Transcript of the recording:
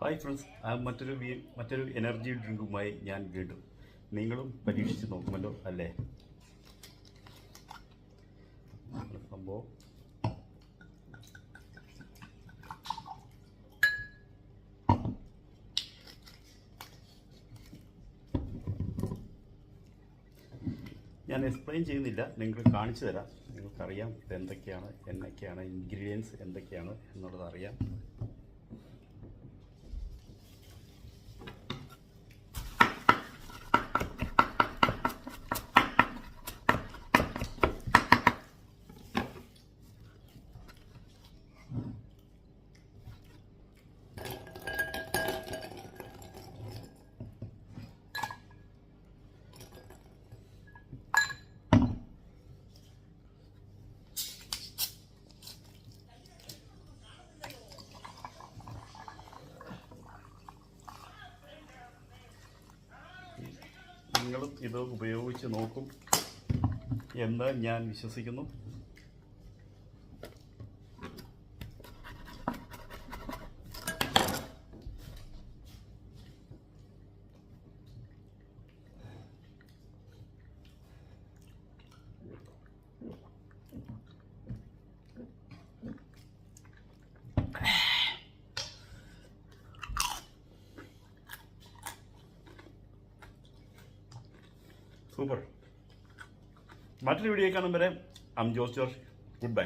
Hi friends ആ മറ്റൊരു മറ്റൊരു എനർജി ഡ്രിങ്കുമായി ഞാൻ വീണ്ടും നിങ്ങളും പരീക്ഷിച്ച് നോക്കുമല്ലോ അല്ലേ? സംഭവം ഞാൻ എക്സ്പ്ലെയിൻ ചെയ്യുന്നില്ല നിങ്ങൾ കാണിച്ചു തരാം. നിങ്ങൾക്കറിയാം എന്തൊക്കെയാണ് എന്നൊക്കെയാണ് ഇൻഗ്രീഡിയൻസ് എന്തൊക്കെയാണ് എന്നുള്ളത് അറിയാം. നിങ്ങളും ഇത് ഉപയോഗിച്ച് നോക്കും എന്ന് ഞാൻ വിശ്വസിക്കുന്നു. സൂപ്പർ. മറ്റൊരു വീഡിയോ കാണും വരെ um Jose George good bye